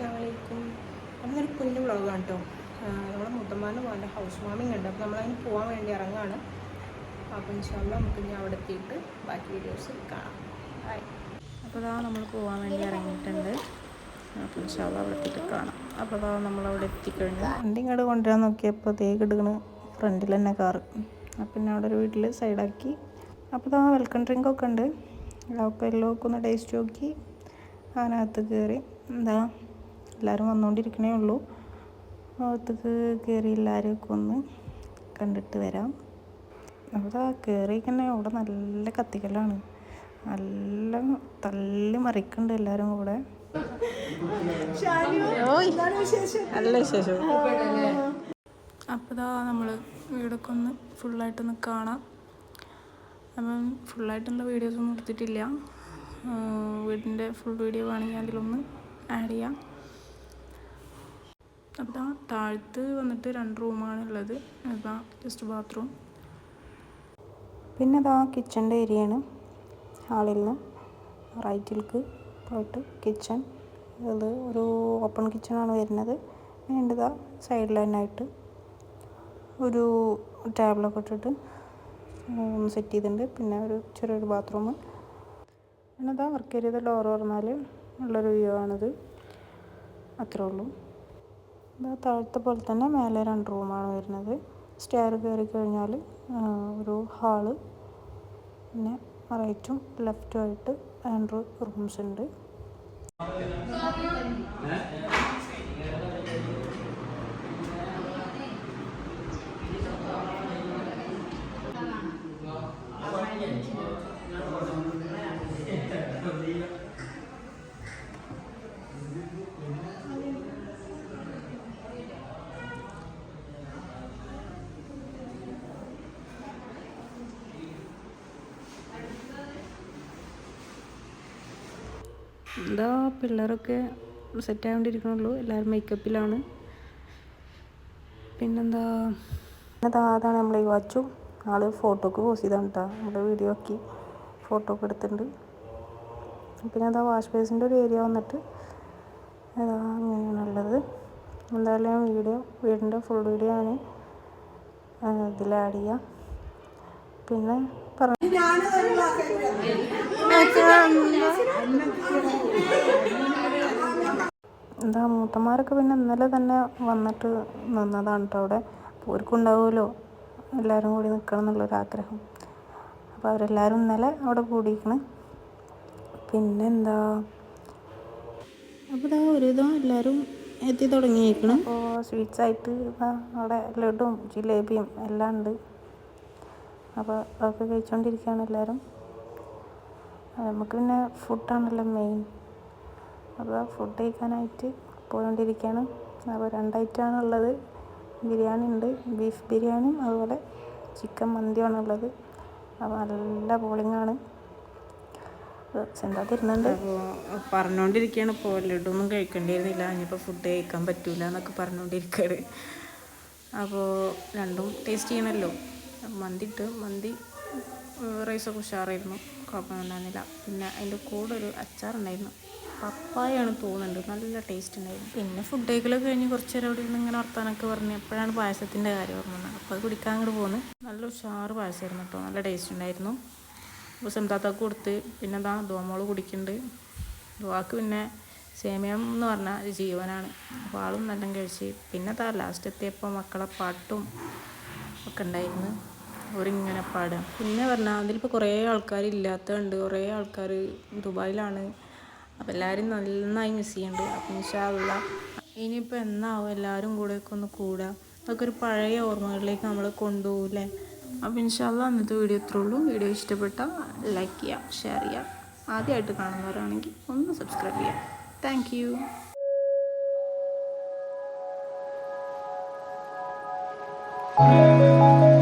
അസ്സാമലൈക്കും നമ്മളൊരു കുഞ്ഞു വ്ളോഗാണ് കേട്ടോ നമ്മുടെ മുത്തമ്മാന്റെ മോന്റെ ഹൗസ് വാമിംഗ് ഉണ്ട്. അപ്പോൾ നമ്മളതിന് പോകാൻ വേണ്ടി ഇറങ്ങാണ്. അപ്പോൾ ഇൻഷാല്ല നമുക്ക് ഇനി അവിടെ എത്തിയിട്ട് ബാക്കി വീഡിയോസ് കാണാം. ബൈ അപ്പോൾ അതാ നമ്മൾ പോകാൻ വേണ്ടി ഇറങ്ങിയിട്ടുണ്ട്. അപ്പോൾ ഇൻഷാല്ല അവിടെ എത്തിയിട്ട് കാണാം. അപ്പോൾ ഇതാ നമ്മളവിടെ എത്തിക്കഴിഞ്ഞു. വണ്ടി ഇങ്ങോട്ട് കൊണ്ടുവരാൻ നോക്കിയപ്പോൾ തേക്ക് എടുക്കണ് ഫ്രണ്ടിൽ തന്നെ കാറ്. അപ്പം പിന്നെ അവിടെ ഒരു വീട്ടിൽ സൈഡാക്കി അപ്പോൾ ഇതാ വെൽക്കം ഡ്രിങ്ക് ഒക്കെ ഉണ്ട്. അപ്പോൾ എല്ലാം ഒന്ന് ടേസ്റ്റ് നോക്കി. അതിനകത്ത് കയറി എന്താ എല്ലാവരും വന്നുകൊണ്ടിരിക്കണേ ഉള്ളൂ. അകത്തേക്ക് കയറി എല്ലാവരെയൊക്കെ ഒന്ന് കണ്ടിട്ട് വരാം. അവിടെ കയറി തന്നെ അവിടെ നല്ല കത്തിക്കലാണ്. നല്ല തല്ലി മറിക്കുന്നുണ്ട് എല്ലാവരും കൂടെ. നല്ല വിശേഷം. അപ്പോൾ ഇതാ നമ്മൾ വീടൊക്കെ ഒന്ന് ഫുള്ളായിട്ടൊന്ന് കാണാം. അപ്പം ഫുള്ളായിട്ടുള്ള വീഡിയോസ് ഒന്നും എടുത്തിട്ടില്ല വീടിന്റെ ഫുൾ വീഡിയോ വേണമെങ്കിൽ അതിലൊന്ന് ആഡ് ചെയ്യാം. അപ്പോൾ ഇതാ താഴത്ത് വന്നിട്ട് രണ്ട് റൂമാണ് ഉള്ളത് ഇതാ ജസ്റ്റ് ബാത്റൂം പിന്നെ ഇതാ കിച്ചന്റെ ഏരിയയാണ് ഹാളിൽ നിന്ന് റൈറ്റിലേക്ക് പോയിട്ട് കിച്ചൺ ഇത് ഒരു ഓപ്പൺ കിച്ചണാണ് വരുന്നത്. പിന്നെ ഇതാ സൈഡിൽ തന്നെയായിട്ട് ഒരു ടേബിളൊക്കെ ഇട്ടിട്ട് സെറ്റ് ചെയ്തിട്ടുണ്ട്. പിന്നെ ഒരു ചെറിയൊരു ബാത്റൂം പിന്നെ ഇതാ വർക്ക് ഏരിയയുടെ ഡോർ തുറന്നാൽ ഉള്ളൊരു വ്യൂ ആണിത്. അത്രേ ഉള്ളൂ. ഇതാ താഴത്തെ പോലെ തന്നെ മേലെ രണ്ട് റൂമാണ് വരുന്നത്. സ്റ്റെയർ കയറി കഴിഞ്ഞാൽ ഒരു ഹാൾ പിന്നെ റൈറ്റും ലെഫ്റ്റും ആയിട്ട് രണ്ട് റൂംസ് ഉണ്ട്. എന്താ പിള്ളേരൊക്കെ സെറ്റ് ആകൊണ്ടിരിക്കണുള്ളൂ എല്ലാവരും മേക്കപ്പിലാണ് പിന്നെന്താ അതാ അതാണ് നമ്മൾ ഈ വാച്ചു ആൾ ഫോട്ടോക്ക് പോസ് ചെയ്താണ് കേട്ടോ നമ്മുടെ വീഡിയോ ആക്കി ഫോട്ടോ ഒക്കെ എടുത്തിട്ടുണ്ട്. പിന്നെ അതാ വാഷ് ബേസിന്റെ ഒരു ഏരിയ വന്നിട്ട് അതാ അങ്ങനെയാണുള്ളത് എന്തായാലും വീഡിയോ വീടിന്റെ ഫുൾ വീഡിയോ ആണ്. ഇതിൽ ആഡ് ചെയ്യാം. പിന്നെ പറഞ്ഞു എന്താ മൂത്തന്മാരൊക്കെ പിന്നെ ഇന്നലെ തന്നെ വന്നിട്ട് നിന്നതാണ് കേട്ടോ അവിടെ. അവർക്കുണ്ടാവുമല്ലോ എല്ലാവരും കൂടി നിൽക്കണം എന്നുള്ളൊരാഗ്രഹം. അപ്പോൾ അവരെല്ലാവരും ഇന്നലെ അവിടെ കൂടിയിരിക്കണ്. പിന്നെന്താ? അപ്പോൾ ഇതാ ഒരുവിധം എല്ലാവരും എത്തി തുടങ്ങിയിരിക്കണം. അപ്പോൾ സ്വീറ്റ്സ് ആയിട്ട് അവിടെ ലഡുവും ജിലേബിയും എല്ലാം ഉണ്ട്. അപ്പോൾ അതൊക്കെ കഴിച്ചുകൊണ്ടിരിക്കുകയാണ് എല്ലാവരും. നമുക്ക് പിന്നെ ഫുഡാണല്ലോ മെയിൻ അപ്പോൾ ഫുഡ് കഴിക്കാനായിട്ട് പോയിക്കൊണ്ടിരിക്കുകയാണ്. അപ്പോൾ രണ്ടായിട്ടാണ് ഉള്ളത് ബിരിയാണി ഉണ്ട്. ബീഫ് ബിരിയാണിയും അതുപോലെ ചിക്കൻ മന്തിയാണ് ഉള്ളത് അപ്പോൾ നല്ല പോളിങ്ങാണ്. എന്താ തരുന്നുണ്ട് അപ്പോൾ പറഞ്ഞുകൊണ്ടിരിക്കുകയാണ്. ഇപ്പോൾ ലഡുവൊന്നും കഴിക്കേണ്ടിയിരുന്നില്ല. ഇനിയിപ്പോൾ ഫുഡ് കഴിക്കാൻ പറ്റൂല എന്നൊക്കെ പറഞ്ഞുകൊണ്ടിരിക്കുകയാണ് അപ്പോൾ രണ്ടും ടേസ്റ്റ് ചെയ്യണമല്ലോ. മന്തി ഇട്ട് മന്തി റൈസൊക്കെ ഉഷാറായിരുന്നു. കുഴപ്പമൊന്നുണ്ടായിരുന്നില്ല പിന്നെ അതിന്റെ കൂടെ ഒരു അച്ചാറുണ്ടായിരുന്നു. പപ്പായാണ് തോന്നുന്നുണ്ട്. നല്ല ടേസ്റ്റ് ഉണ്ടായിരുന്നു. പിന്നെ ഫുഡ് കഴിക്കലൊക്കെ കഴിഞ്ഞ് കുറച്ച് നേരം അവിടെ നിന്ന് ഇങ്ങനെ വർത്താനൊക്കെ പറഞ്ഞ് എപ്പോഴാണ് പായസത്തിന്റെ കാര്യം ഓർമ്മ അപ്പോൾ അത് കുടിക്കാൻ അങ്ങോട്ട് പോകുന്നു നല്ല ഉഷാറ് പായസമായിരുന്നു കേട്ടോ. നല്ല ടേസ്റ്റ് ഉണ്ടായിരുന്നു. അപ്പോൾ സെന്താത്തൊക്കെ കൊടുത്ത് പിന്നെ എന്താ ദോമോൾ കുടിക്കുന്നുണ്ട്. ദുവാക്ക് പിന്നെ സേമിയം എന്ന് പറഞ്ഞാൽ ഒരു ജീവനാണ്. അപ്പോൾ ആളും നല്ല കഴിച്ച് പിന്നെ താ ലാസ്റ്റ് എത്തിയപ്പോൾ മക്കളെ പാട്ടും ഒക്കെ ഉണ്ടായിരുന്നു. അവരിങ്ങനെ പാടുക. പിന്നെ പറഞ്ഞാൽ അതിലിപ്പോൾ കുറേ ആൾക്കാർ ഇല്ലാത്തതുണ്ട്. കുറേ ആൾക്കാർ ദുബായിലാണ്. അപ്പോൾ എല്ലാവരും നന്നായി മിസ് ചെയ്യുന്നുണ്ട് അപ്പം ഇൻഷാല്ല ഇനിയിപ്പോൾ എന്നാവും എല്ലാവരും കൂടെയൊക്കെ ഒന്ന് കൂടുക അതൊക്കെ ഒരു പഴയ ഓർമ്മകളിലേക്ക് നമ്മൾ കൊണ്ടുപോകില്ലേ അപ്പോൾ ഇൻഷാല്ല അന്നത്തെ വീഡിയോ ഉള്ളൂ. വീഡിയോ ഇഷ്ടപ്പെട്ടാൽ ലൈക്ക് ചെയ്യുക ഷെയർ ചെയ്യുക ആദ്യമായിട്ട് കാണുന്നവരാണെങ്കിൽ ഒന്ന് സബ്സ്ക്രൈബ് ചെയ്യുക താങ്ക് Thank